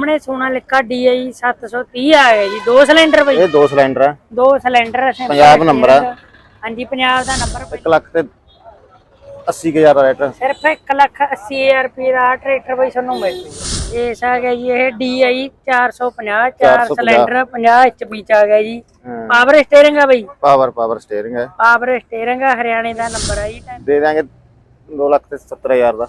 ਸਾਹਮਣੇ ਸੋਨਾਲਿਕਾ DI 730 ਆ ਗਿਆ ਜੀ। ਦੋ ਸਿਲੰਡਰ ਬਈ। ਇਹ ਦੋ ਸਿਲੰਡਰ ਹੈ ਦੋ ਸਿਲੰਡਰ ਪੰਜਾਬ number ਆ। ਹਾਂਜੀ ਪੰਜਾਬ ਦਾ ਨੰਬਰ 1 ਲੱਖ ਤੇ 80000 ਦਾ ਰੇਟ ਸਿਰਫ 1 ਲੱਖ 80000 ਰੁਪਏ ਦਾ ਟਰੈਕਟਰ ਬਈ ਤੁਹਾਨੂੰ ਮਿਲ ਜੂ। ਇਸ ਆ ਗਿਆ ਜੀ ਇਹ DI 450 ਚਾਰ 450 ਸਿਲੰਡਰ 50 HP ਚ ਆ ਗਿਆ ਜੀ। ਪਾਵਰ ਸਟੀਅਰਿੰਗ ਆ ਬਈ। ਪਾਵਰ ਪਾਵਰ ਸਟੀਅਰਿੰਗ ਹੈ ਪਾਵਰ ਸਟੀਅਰਿੰਗ ਆ ਹਰਿਆਣੇ ਦਾ ਨੰਬਰ ਆ ਜੀ। ਦੇ ਦਾਂਗੇ 2 ਲੱਖ ਤੇ 70000 ਦਾ।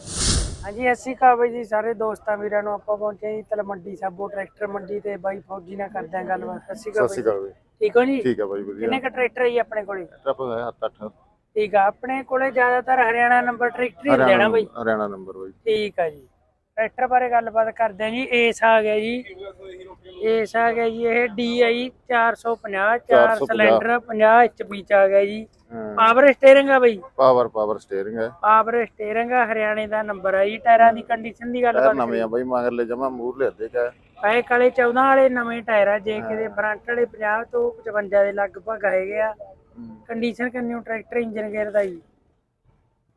ਹਾਂਜੀ ਅਸੀਂ ਕਾ ਬਈ ਜੀ ਸਾਰੇ ਦੋਸਤਾਂ ਵੀਰਾਂ ਨੂੰ ਆਪਾਂ ਪਹੁੰਚੇ ਜੀ ਤਲਮੰਡੀ ਸਾਬੋ ਟਰੈਕਟਰ ਮੰਡੀ ਤੇ ਬਾਈ ਫੌਜੀ ਨਾਲ ਕਰਦੇ ਆਂ ਗੱਲਬਾਤ। ਅਸੀਂ ਕਾ ਅਕਾਲ ਜੀ। ਠੀਕ ਹੋ ਜੀ? ਠੀਕ ਹੈ ਬਾਈ ਵਧੀਆ। ਕਿੰਨੇ ਕ ਟਰੈਕਟਰ ਜੀ ਆਪਣੇ ਕੋਲੇ? ਟਰਪ ਹੈ 7 8 ਠੀਕ ਆ ਆਪਣੇ ਕੋਲੇ ਜ਼ਿਆਦਾਤਰ ਹਰਿਆਣਾ ਨੰਬਰ ਟਰੈਕਟਰ ਹੀ ਆ ਨਾ ਬਈ। ਹਰਿਆਣਾ ਨੰਬਰ ਬਾਈ। ਠੀਕ ਆ ਜੀ। ਟਰੈਕਟਰ ਬਾਰੇ ਗੱਲਬਾਤ ਕਰਦੇ ਆਂ ਜੀ ਏਸ ਆ ਗਿਆ ਜੀ। ਏਸ ਆ ਗਿਆ ਜੀ ਇਹ 450 ਚਾਰ 450 ਸਿਲੰਡਰ 50 HP ਚ ਆ ਗਿਆ ਜੀ। ਪਾਵਰ ਸਟੀਅਰਿੰਗ ਆ ਬਈ। ਪਾਵਰ ਪਾਵਰ ਸਟੀਅਰਿੰਗ ਹੈ ਪਾਵਰ ਸਟੀਅਰਿੰਗ ਆ ਹਰਿਆਣੇ ਦਾ ਨੰਬਰ ਆ ਜੀ ਟਾਇਰਾਂ ਦੀ ਕੰਡੀਸ਼ਨ ਦੀ ਗੱਲ ਬਾਤ ਨਵੇਂ ਆ ਬਾਈ ਮਗਰ ਲੈ ਜਮਾ ਮੂਰ ਲਿਆਦੇ ਕਾ ਪੈਕ ਵਾਲੇ 14 ਵਾਲੇ ਨਵੇਂ ਟਾਇਰ ਆ ਜੇ ਕਿਤੇ ਫਰੰਟ ਵਾਲੇ 50 ਤੋਂ 55 ਦੇ ਲਗਭਗ ਹੈਗੇ ਆ। ਕੰਡੀਸ਼ਨ ਕਿੰਨੀ ਉਹ ਟਰੈਕਟਰ ਇੰਜਨ ਗੇਅਰ ਦਾ ਜੀ।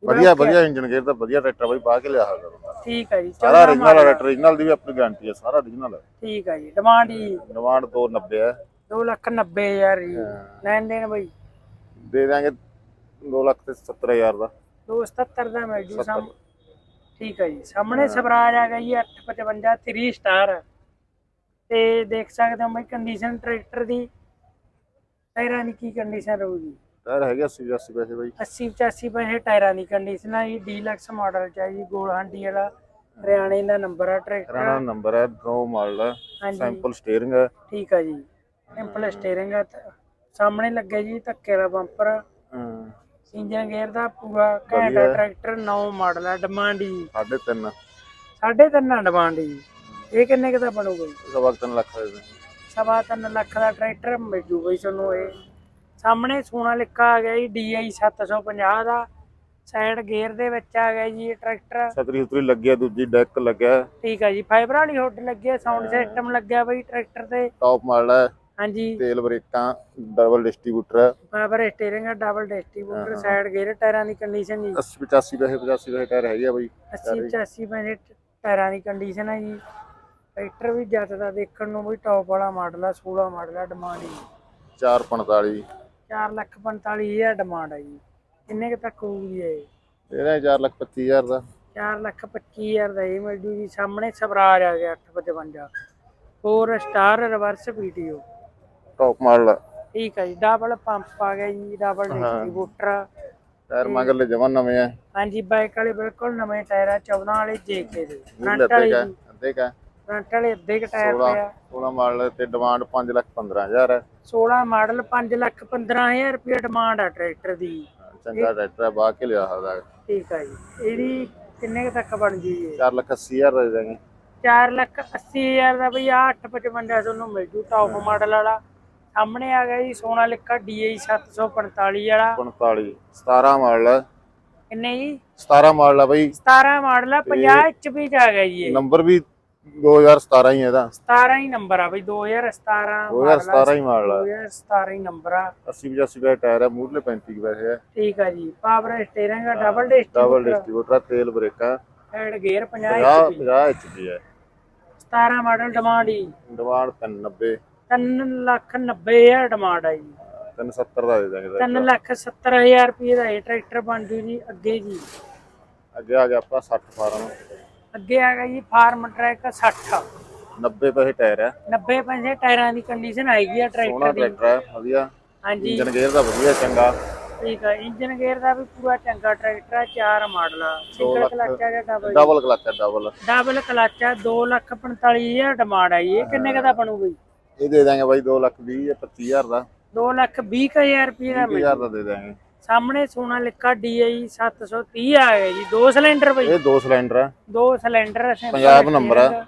ਵਧੀਆ ਵਧੀਆ ਇੰਜਨ ਗੇਅਰ ਦਾ ਵਧੀਆ ਟਰੈਕਟਰ ਬਾਈ ਪਾ ਕੇ ਲਿਆ ਕਰੋ ਠੀਕ ਆ ਜੀ ਸਾਰਾ 14 origignal ਹੈ origignal ਦੀ ਵੀ ਆਪਣੀ ਗਾਰੰਟੀ ਹੈ ਸਾਰਾ origignal ਹੈ ਠੀਕ ਆ ਜੀ ਡਿਮਾਂਡ ਜੀ ਡਿਮਾਂਡ 290 ਹੈ 2 ਲੱਖ 90 ਹਜ਼ਾਰ ਜੀ ਲੈਣ ਦੇਣ ਬਈ। ਦੇ ਦਾਂਗੇ 2 ਲੱਖ ਤੇ 70000 ਦਾ। 277 ਦਾ ਮਿਲ ਜੂ ਸਾਹਮ ਠੀਕ ਆ ਜੀ ਸਾਹਮਣੇ ਸਵਰਾਜ ਆ ਗਿਆ ਜੀ 855 3 ਸਟਾਰ ਤੇ ਦੇਖ ਸਕਦੇ ਹੋ ਬਈ ਕੰਡੀਸ਼ਨ ਟਰੈਕਟਰ ਦੀ। ਟਾਇਰਾਂ ਦੀ ਕੀ ਕੰਡੀਸ਼ਨ ਰਹੂਗੀ? ਟਾਇਰ ਹੈਗੇ 80 80 ਪੈਸੇ ਬਾਈ। 80 85 ਪੈਸੇ ਟਾਇਰਾਂ ਦੀ ਕੰਡੀਸ਼ਨ ਆ ਜੀ ਡੀਲਕਸ ਮਾਡਲ ਚ ਆ ਜੀ ਗੋਲ ਹਾਂਡੀ ਵਾਲਾ ਹਰਿਆਣੇ ਦਾ ਨੰਬਰ ਆ ਟਰੈਕਟਰ ਹਰਿਆਣਾ ਨੰਬਰ ਹੈ ਨੋ ਮਾਡਲ ਹੈ ਸੈਂਪਲ ਸਟੀਅਰਿੰਗ ਹੈ ਠੀਕ ਆ ਜੀ ਸਿੰਪਲ ਸਟੀਅਰਿੰਗ ਆ ਸਾਹਮਣੇ ਲੱਗੇ ਜੀ ਧੱਕੇ ਦਾ ਬੰਪਰ ਹਾਂ। ਇੰਜਨ ਗੇਅਰ ਦਾ ਪੂਰਾ ਘੈਂਟ ਟਰੈਕਟਰ 9 ਮਾਡਲ ਆ ਡਿਮਾਂਡ ਜੀ। 3.5 ਸਾਢੇ ਤਿੰਨ ਡਿਮਾਂਡ ਜੀ। ਇਹ ਕਿੰਨੇ ਕੁ ਦਾ ਬਣੂਗਾ ਜੀ? ਸਵਾ 3 ਲੱਖ ਦੇ ਸਵਾ ਤਿੰਨ ਲੱਖ ਦਾ ਟਰੈਕਟਰ ਮਿਲ ਜੀ ਤੁਹਾਨੂੰ ਇਹ। ਸਾਹਮਣੇ ਸੋਨਾ ਲਿਖਾ ਆ ਗਿਆ ਜੀ DI 750 ਦਾ। ਸਾਈਡ ਗੇਅਰ ਦੇ ਵਿੱਚ ਆ ਗਿਆ ਜੀ ਇਹ ਟਰੈਕਟਰ। ਛਤਰੀ ਉਤਰੀ ਲੱਗਿਆ ਦੂਜੀ ਡੈਕ ਲੱਗਿਆ। ਠੀਕ ਆ ਜੀ ਫਾਈਬਰ ਵਾਲੀ ਹੁੱਡ ਲੱਗੀ ਆ ਸਾਊਂਡ ਸਿਸਟਮ ਲੱਗਿਆ ਬਈ ਟਰੈਕਟਰ ਤੇ। ਟਾਪ ਮਾਡਲ ਹੈ ਹਾਂਜੀ। ਤੇਲ ਬ੍ਰੇਕਾਂ ਡਬਲ ਡਿਸਟ੍ਰੀਬਿਊਟਰ ਹੈ ਪਾਵਰ ਸਟੀਅਰਿੰਗ ਆ ਡਬਲ ਡਿਸਟ੍ਰੀਬਿਊਟਰ ਸਾਈਡ ਗੇਅਰ ਟਾਇਰਾਂ ਦੀ ਕੰਡੀਸ਼ਨ ਜੀ। 80 85 ਪੈਸੇ 85 ਪੈਸੇ ਟਾਇਰ ਹੈਗੇ ਆ ਬਾਈ। 80 85 ਪੈਸੇ ਟਾਇਰਾਂ ਦੀ ਕੰਡੀਸ਼ਨ ਹੈ ਜੀ। ਟਰੈਕਟਰ ਵੀ ਜੱਟ ਦਾ ਦੇਖਣ ਨੂੰ ਵੀ ਟੌਪ ਵਾਲਾ ਮਾਡਲ ਆ 16 ਮਾਡਲ ਆ ਡਿਮਾਂਡ ਜੀ। 445 4 ਲੱਖ 45 ਹਜ਼ਾਰ ਡਿਮਾਂਡ ਆ ਜੀ। ਕਿੰਨੇ ਕੁ ਤੱਕ ਹੋਊਗੀ ਇਹ? ਇਹਦਾ 4 ਲੱਖ 25000 ਦਾ। 4 ਲੱਖ 25 ਹਜ਼ਾਰ ਦਾ ਇਹ ਮਿਲ ਜੂ ਜੀ। ਸਾਹਮਣੇ ਸਵਰਾਜ ਆ ਗਿਆ 855 4 star reverse PTO top model ਠੀਕ ਹੈ ਜੀ। ਡਬਲ ਪੰਪ ਆ ਗਿਆ ਜੀ ਡਬਲ ਡਿਸਟ੍ਰੀਬਿਊਟਰ ਟਾਇਰ ਮਗਰ ਲੈ ਜਮਾ ਨਵੇਂ ਆ। ਹਾਂਜੀ ਬਾਈਕ ਵਾਲੇ ਬਿਲਕੁਲ ਨਵੇਂ ਟਾਇਰ ਆ 14 ਵਾਲੇ ਜੇਕੇ ਦੇ। ਫਰੰਟ ਵਾਲੇ ਅੱਧੇ ਕਾ। ਫਰੰਟ ਵਾਲੇ ਅੱਧੇ ਕ ਟਾਇਰ 16 ਪਏ ਆ। 16 ਮਾਡਲ ਤੇ ਡਿਮਾਂਡ 5 ਲੱਖ 15000 ਹੈ। 16 ਮਾਡਲ 5 ਲੱਖ 15000 ਰੁਪਏ ਡਿਮਾਂਡ ਆ ਟਰੈਕਟਰ ਦੀ। ਚੰਗਾ ਟਰੈਕਟਰ ਬਾਹ ਕੇ ਲਿਆ ਸਕਦਾ ਠੀਕ ਆ ਜੀ। ਇਹਦੀ ਕਿੰਨੇ ਤੱਕ ਬਣ ਜੂ ਜੀ 4 ਲੱਖ 80000 ਦਾ ਦਾਂਗੇ 4 ਲੱਖ 80000 ਦਾ ਬਈ ਆ 855 ਤੁਹਾਨੂੰ ਮਿਲ ਜੂ ਟੌਪ ਮਾਡਲ ਵਾਲਾ। ਸਾਹਮਣੇ ਆ ਗਿਆ ਜੀ ਸੋਨਾਲਿਕਾ DI 745 ਵਾਲਾ। 45 17 ਮਾਡਲ ਹੈ। ਕਿੰਨੇ ਜੀ? 17 ਮਾਡਲ ਆ ਬਾਈ। 17 ਮਾਡਲ ਆ 50 HP ਚ ਆ ਗਿਆ ਜੀ ਨੰਬਰ ਵੀ 2017 ਹੀ ਇਹਦਾ। 17 ਹੀ ਨੰਬਰ ਆ ਬਈ 2017 2017 ਹੀ ਮਾਡਲ ਆ 2017 ਹੀ ਨੰਬਰ ਆ। 80 85 ਪੈਸੇ ਟਾਇਰ ਹੈ ਮੂਰਲੇ 35 ਪੈਸੇ ਹੈ ਠੀਕ ਆ ਜੀ ਪਾਵਰ ਸਟੀਅਰਿੰਗ ਆ ਡਬਲ ਡਬਲ ਡਿਸਟ੍ਰੀਬਿਊਟਰ ਡਿਸਟ੍ਰੀਬਿਊਟਰ ਤੇਲ ਬ੍ਰੇਕਾਂ ਹੈਡ ਗੇਅਰ 50 50 HP 50 HP ਹੈ 17 ਮਾਡਲ ਡਿਮਾਂਡ ਹੀ ਡਿਮਾਂਡ 390 3 ਲੱਖ 90 ਹਜ਼ਾਰ ਡਿਮਾਂਡ ਆ ਜੀ। 370 ਦਾ ਦੇ ਦਾਂਗੇ ਇਹਦਾ। 3 ਲੱਖ 70 ਹਜ਼ਾਰ ਰੁਪਏ ਦਾ ਇਹ ਟਰੈਕਟਰ ਬਣ ਜੂ ਜੀ ਅੱਗੇ ਜੀ। ਅੱਗੇ ਆ ਗਿਆ ਆਪਾਂ 60 ਫਾਰਮ ਅੱਗੇ ਆ ਗਿਆ ਜੀ ਫਾਰਮ ਟਰੈਕ 60 90 ਪੈਸੇ ਟਾਇਰ ਹੈ 90 ਪੈਸੇ ਟਾਇਰਾਂ ਦੀ ਕੰਡੀਸ਼ਨ ਆਏਗੀ ਆ ਟਰੈਕਟਰ ਦੀ। ਟਰੈਕਟਰ ਹੈ ਵਧੀਆ। ਹਾਂਜੀ। ਇੰਜਨ ਗੇਅਰ ਦਾ ਵਧੀਆ ਚੰਗਾ। ਠੀਕ ਆ ਇੰਜਨ ਗੇਅਰ ਦਾ ਵੀ ਪੂਰਾ ਚੰਗਾ ਟਰੈਕਟਰ ਆ ਚਾਰ ਮਾਡਲ ਆ। ਸਿੰਗਲ। ਕਲਚ ਆ ਡਬਲ ਡਬਲ ਕਲਚ ਹੈ ਡਬਲ ਡਬਲ ਕਲਚ ਆ 2 ਲੱਖ 45 ਹਜ਼ਾਰ ਡਿਮਾਂਡ ਆ ਜੀ। ਇਹ ਕਿੰਨੇ ਕੁ ਦਾ ਬਣੂਗਾ ਜੀ ਇਹ ਦੇ ਦਾਂਗੇ ਬਾਈ 2 ਲੱਖ 20 ਜਾਂ 25000 ਦਾ। 2 ਲੱਖ 20 ਕੁ ਹਜ਼ਾਰ ਰੁਪਏ ਦਾ ਮਿਲ। 20000 ਦਾ ਦੇ ਦਾਂਗੇ। ਸਾਹਮਣੇ ਸੋਨਾਲਿਕਾ DI 730 ਆ ਗਿਆ ਜੀ। ਦੋ ਸਿਲੰਡਰ ਬਈ। ਇਹ ਦੋ ਸਿਲੰਡਰ ਹੈ ਦੋ ਸਿਲੰਡਰ simple ਪੰਜਾਬ number ਆ।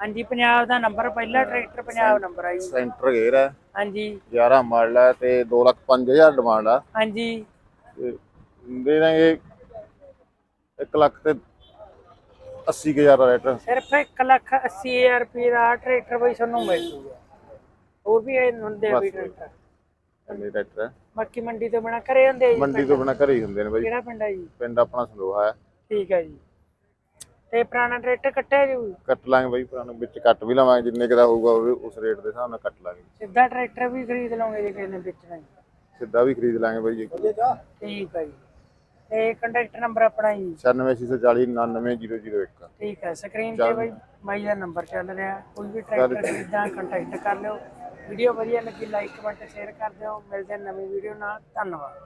ਹਾਂਜੀ ਪੰਜਾਬ ਦਾ ਨੰਬਰ ਪਹਿਲਾ ਟਰੈਕਟਰ ਪੰਜਾਬ ਨੰਬਰ ਆ ਜੀ। ਸੈਂਟਰ ਗੇਅਰ ਹੈ ਹਾਂਜੀ। 11 ਮਾਡਲ ਹੈ ਤੇ 2 ਲੱਖ 5000 ਡਿਮਾਂਡ ਆ। ਹਾਂਜੀ। ਦੇ ਦਾਂਗੇ 1 ਲੱਖ ਤੇ 80000 ਦਾ ਰੇਟ ਸਿਰਫ 1 ਲੱਖ 80 ਹਜ਼ਾਰ ਰੁਪਏ ਦਾ ਟਰੈਕਟਰ ਬਈ ਤੁਹਾਨੂੰ ਮਿਲ ਜੂਗਾ। ਹੋਰ ਵੀ ਇਹ ਹੁੰਦੇ ਆ ਵੀ ਟਰੈਕਟਰ। ਇੰਨੇ ਟਰੈਕਟਰ ਬਾਕੀ ਮੰਡੀ ਤੋਂ ਬਣਾ ਘਰੇ ਹੁੰਦੇ ਆ ਜੀ ਮੰਡੀ ਤੋਂ ਬਿਨਾ ਘਰੇ ਹੀ ਹੁੰਦੇ ਨੇ ਬਾਈ। ਕਿਹੜਾ ਪਿੰਡ ਆ ਜੀ? ਪਿੰਡ ਆਪਣਾ ਸੰਦੋਹਾ ਹੈ। ਠੀਕ ਹੈ ਜੀ। ਤੇ ਪੁਰਾਣਾ ਟਰੈਕਟਰ ਕੱਟਿਆ ਜੂ ਕੱਟ ਲਾਂਗੇ ਬਾਈ ਪੁਰਾਣਾ ਵਿੱਚ ਕੱਟ ਵੀ ਲਵਾਂਗੇ ਜਿੰਨੇ ਦਾ ਹੋਊਗਾ ਉਸ ਰੇਟ ਦੇ ਹਿਸਾਬ ਨਾਲ ਕੱਟ ਲਾਂਗੇ। ਸਿੱਧਾ ਟਰੈਕਟਰ ਵੀ ਖਰੀਦ ਲਓਗੇ ਜੇ ਕਿਸੇ ਨੇ ਵੇਚਣਾ ਜੀ। ਸਿੱਧਾ ਵੀ ਖਰੀਦ ਲਾਂਗੇ ਬਾਈ ਜੀ ਠੀਕ ਹੈ ਜੀ। ਤੇ ਕੰਟੈਕਟ ਨੰਬਰ ਆਪਣਾ ਜੀ? 9640 99001 ਠੀਕ ਹੈ ਸਕਰੀਨ ਤੇ ਬਈ ਬਾਈ ਦਾ ਨੰਬਰ ਚੱਲ ਰਿਹਾ। ਕੋਈ ਵੀ ਟਰੈਕਟਰ ਖਰੀਦਣਾ ਕੰਟੈਕਟ ਕਰ ਲਿਓ। ਵੀਡੀਓ ਵਧੀਆ ਲੱਗੀ ਲਾਈਕ ਕਮੈਂਟ ਸ਼ੇਅਰ ਕਰ ਦਿਓ ਮਿਲਦੇ ਹਾਂ ਨਵੀਂ ਵੀਡੀਓ ਨਾਲ ਧੰਨਵਾਦ।